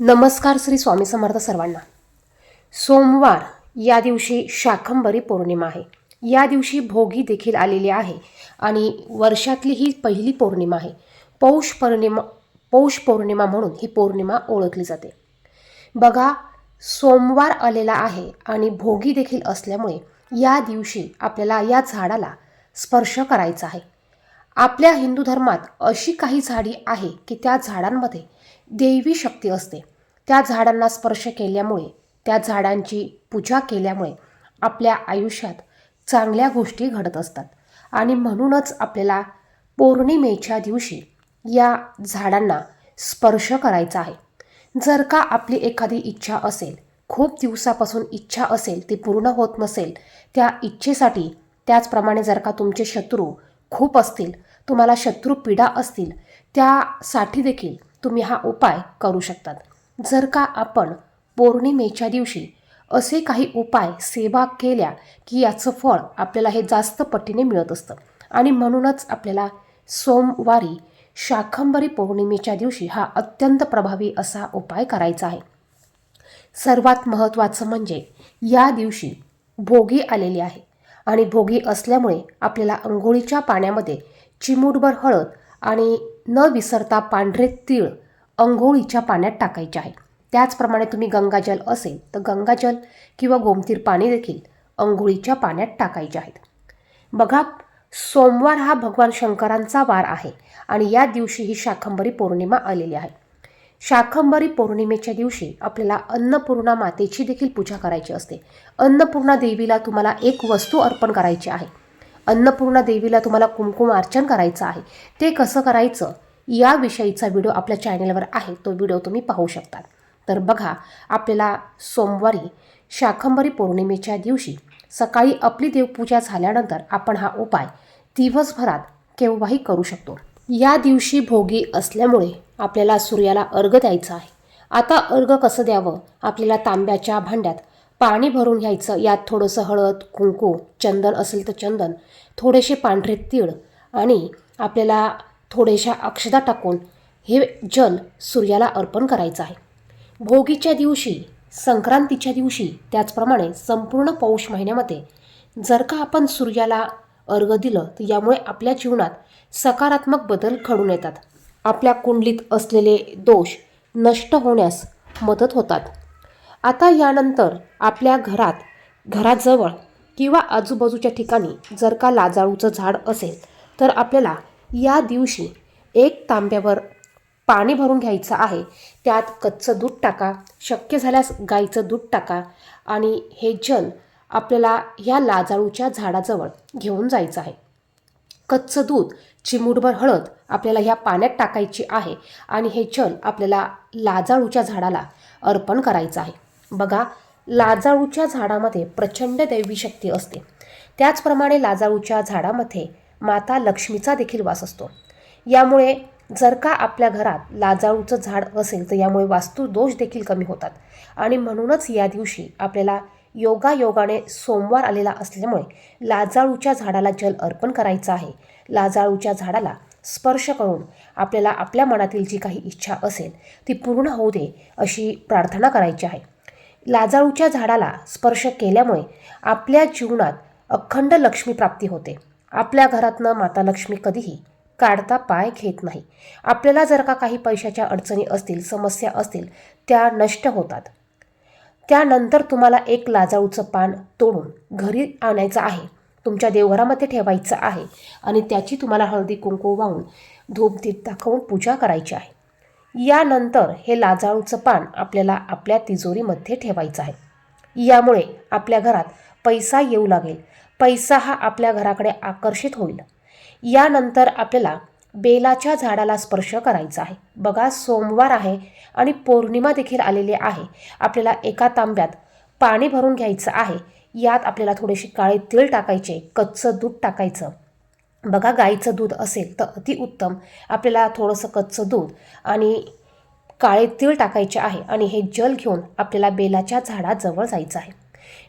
नमस्कार श्री स्वामी समर्थ सर्वांना. सोमवार या दिवशी शाकंभरी पौर्णिमा आहे. या दिवशी भोगी देखील आलेली आहे आणि वर्षातली ही पहिली पौर्णिमा आहे. पौष पौर्णिमा पौष पौर्णिमा म्हणून ही पौर्णिमा ओळखली जाते. बघा सोमवार आलेला आहे आणि भोगी देखील असल्यामुळे या दिवशी आपल्याला या झाडाला स्पर्श करायचा आहे. आपल्या हिंदू धर्मात अशी काही झाडी आहे की त्या झाडांमध्ये देवी शक्ती असते. त्या झाडांना स्पर्श केल्यामुळे त्या झाडांची पूजा केल्यामुळे आपल्या आयुष्यात चांगल्या गोष्टी घडत असतात. आणि म्हणूनच आपल्याला पौर्णिमेच्या दिवशी या झाडांना स्पर्श करायचा आहे. जर का आपली एखादी इच्छा असेल खूप दिवसापासून इच्छा असेल ती पूर्ण होत नसेल त्या इच्छेसाठी त्याचप्रमाणे जर का तुमचे शत्रू खूप असतील तुम्हाला शत्रू पीडा असतील त्यासाठी देखील तुम्ही हा उपाय करू शकतात. जर का आपण पौर्णिमेच्या दिवशी असे काही उपाय सेवा केल्या की याचं फळ आपल्याला हे जास्त पटीने मिळत असतं. आणि म्हणूनच आपल्याला सोमवारी शाकंभरी पौर्णिमेच्या दिवशी हा अत्यंत प्रभावी असा उपाय करायचा आहे. सर्वात महत्त्वाचं म्हणजे या दिवशी भोगी आलेली आहे. आणि भोगी असल्यामुळे आपल्याला अंघोळीच्या पाण्यामध्ये चिमूटभर हळद आणि न विसरता पांढरे तीळ अंघोळीच्या पाण्यात टाकायचे आहे. त्याचप्रमाणे तुम्ही गंगाजल असेल तर गंगाजल किंवा गोमतीर पाणी देखील अंघोळीच्या पाण्यात टाकायचे आहेत. बघा सोमवार हा भगवान शंकरांचा वार आहे आणि या दिवशी ही शाकंभरी पौर्णिमा आलेली आहे. शाकंभरी पौर्णिमेच्या दिवशी आपल्याला अन्नपूर्णा मातेची देखील पूजा करायची असते. अन्नपूर्णा देवीला तुम्हाला एक वस्तू अर्पण करायची आहे. अन्नपूर्णा देवीला तुम्हाला कुमकुम अर्चन करायचं आहे. ते कसं करायचं? याविषयीचा व्हिडिओ आपल्या चॅनेलवर आहे. तो व्हिडिओ तुम्ही पाहू शकता तर बघा आपल्याला सोमवारी शाकंभरी पौर्णिमेच्या दिवशी सकाळी आपली देवपूजा झाल्यानंतर आपण हा उपाय दिवसभरात केव्हाही करू शकतो. या दिवशी भोगी असल्यामुळे आपल्याला सूर्याला अर्घ द्यायचा आहे. आता अर्घ कसं द्यावं? आपल्याला तांब्याच्या भांड्यात पाणी भरून घ्यायचं. यात थोडंसं हळद कुंकू चंदन असेल तर चंदन थोडेसे पांढरे तीळ आणि आपल्याला थोड्याशा अक्षदा टाकून हे जल सूर्याला अर्पण करायचं आहे. भोगीच्या दिवशी संक्रांतीच्या दिवशी त्याचप्रमाणे संपूर्ण पौष महिन्यामध्ये जर का आपण सूर्याला अर्घ दिलं तर यामुळे आपल्या जीवनात सकारात्मक बदल घडून येतात. आपल्या कुंडलीत असलेले दोष नष्ट होण्यास मदत होतात. आता यानंतर आपल्या घरात घराजवळ किंवा आजूबाजूच्या ठिकाणी जर का लाजाळूचं झाड असेल तर आपल्याला या दिवशी एक तांब्यावर पाणी भरून घ्यायचं आहे. त्यात कच्चं दूध टाका. शक्य झाल्यास गाईचं दूध टाका. आणि हे जल आपल्याला ह्या लाजाळूच्या झाडाजवळ घेऊन जायचं आहे. कच्चं दूध चिमूटभर हळद आपल्याला ह्या पाण्यात टाकायची आहे आणि हे जल आपल्याला लाजाळूच्या झाडाला अर्पण करायचं आहे. बघा लाजाळूच्या झाडामध्ये प्रचंड दैवी शक्ती असते. त्याचप्रमाणे लाजाळूच्या झाडामध्ये माता लक्ष्मीचा देखील वास असतो. यामुळे जर का आपल्या घरात लाजाळूचं झाड असेल तर यामुळे वास्तू दोष देखील कमी होतात. आणि म्हणूनच या दिवशी आपल्याला योगायोगाने सोमवार आलेला असल्यामुळे लाजाळूच्या झाडाला जल अर्पण करायचं आहे. लाजाळूच्या झाडाला स्पर्श करून आपल्याला आपल्या मनातील जी काही इच्छा असेल ती पूर्ण होऊ दे अशी प्रार्थना करायची आहे. लाजाळूच्या झाडाला स्पर्श केल्यामुळे आपल्या जीवनात अखंड लक्ष्मी प्राप्ती होते. आपल्या घरातनं माता लक्ष्मी कधीही काढता पाय घेत नाही. आपल्याला जर का काही पैशाच्या अडचणी असतील समस्या असतील त्या नष्ट होतात. त्यानंतर तुम्हाला एक लाजाळूचं पान तोडून घरी आणायचं आहे. तुमच्या देवघरामध्ये ठेवायचं आहे आणि त्याची तुम्हाला हळदी कुंकू वाहून धूप दीप दाखवून पूजा करायची आहे. यानंतर हे लाजाळूचं पान आपल्याला आपल्या तिजोरीमध्ये ठेवायचं आहे. यामुळे आपल्या घरात पैसा येऊ लागेल. पैसा हा आपल्या घराकडे आकर्षित होईल. यानंतर आपल्याला बेलाच्या झाडाला स्पर्श करायचा आहे. बघा सोमवार आहे आणि पौर्णिमा देखील आलेली आहे. आपल्याला एका तांब्यात पाणी भरून घ्यायचं आहे. यात आपल्याला थोडेसे काळे तीळ टाकायचे कच्चं दूध टाकायचं. बघा गाईचं दूध असेल तर अतिउत्तम आपल्याला थोडंसं कच्चं दूध आणि काळे तीळ टाकायचे आहे आणि हे जल घेऊन आपल्याला बेलाच्या झाडाजवळ जायचं आहे.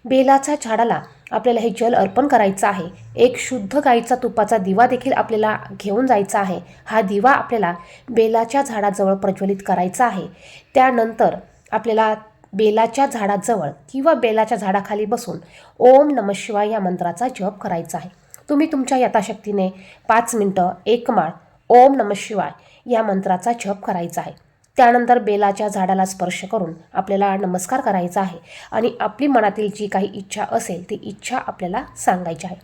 बेलाच्या झाडाला आपल्याला हे जल अर्पण करायचं आहे. एक शुद्ध गाईचा तुपाचा दिवा देखील आपल्याला घेऊन जायचा आहे. हा दिवा आपल्याला बेलाच्या झाडाजवळ प्रज्वलित करायचा आहे. त्यानंतर आपल्याला बेलाच्या झाडाजवळ किंवा बेलाच्या झाडाखाली बसून ओम नम शिवाय या मंत्राचा जप करायचा आहे. तुम्ही तुमच्या यथाशक्तीने पाच मिनटं एक माळ ओम नम शिवाय या मंत्राचा जप करायचा आहे. त्यानंतर बेलाच्या झाडाला स्पर्श करून आपल्याला नमस्कार करायचा आहे आणि आपली मनातील जी काही इच्छा असेल ती इच्छा आपल्याला सांगायची आहे.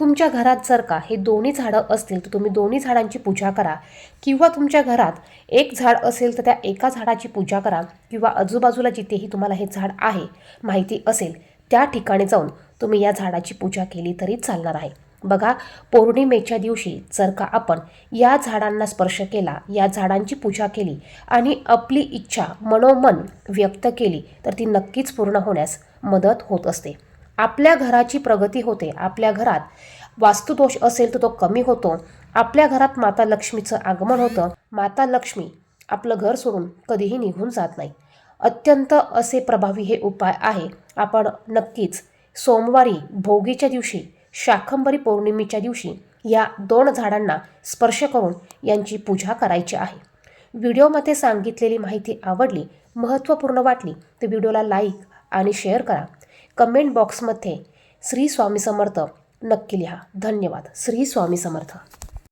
तुमच्या घरात जर का हे दोन्ही झाडं असतील तर तुम्ही दोन्ही झाडांची पूजा करा. किंवा तुमच्या घरात एक झाड असेल तर त्या एका झाडाची पूजा करा. किंवा आजूबाजूला जिथेही तुम्हाला हे झाड आहे माहिती असेल त्या ठिकाणी जाऊन तुम्ही या झाडाची पूजा केली तरी चालणार आहे. बघा पौर्णिमेच्या दिवशी जर का आपण या झाडांना स्पर्श केला या झाडांची पूजा केली आणि आपली इच्छा मनोमन व्यक्त केली तर ती नक्कीच पूर्ण होण्यास मदत होत असते. आपल्या घराची प्रगती होते आपल्या घरात वास्तुदोष असेल तर तो कमी होतो. आपल्या घरात माता लक्ष्मीचं आगमन होतं. माता लक्ष्मी आपलं घर सोडून कधीही निघून जात नाही. अत्यंत असे प्रभावी हे उपाय आहे. आपण नक्कीच सोमवारी भोगीच्या दिवशी शाकंभरी पौर्णिमेच्या दिवशी या दोन झाडांना स्पर्श करून यांची पूजा करायची आहे. व्हिडिओमध्ये सांगितलेली माहिती आवडली महत्त्वपूर्ण वाटली तर व्हिडिओला लाईक आणि शेअर करा. कमेंट बॉक्समध्ये श्री स्वामी समर्थ नक्की लिहा. धन्यवाद. श्री स्वामी समर्थ.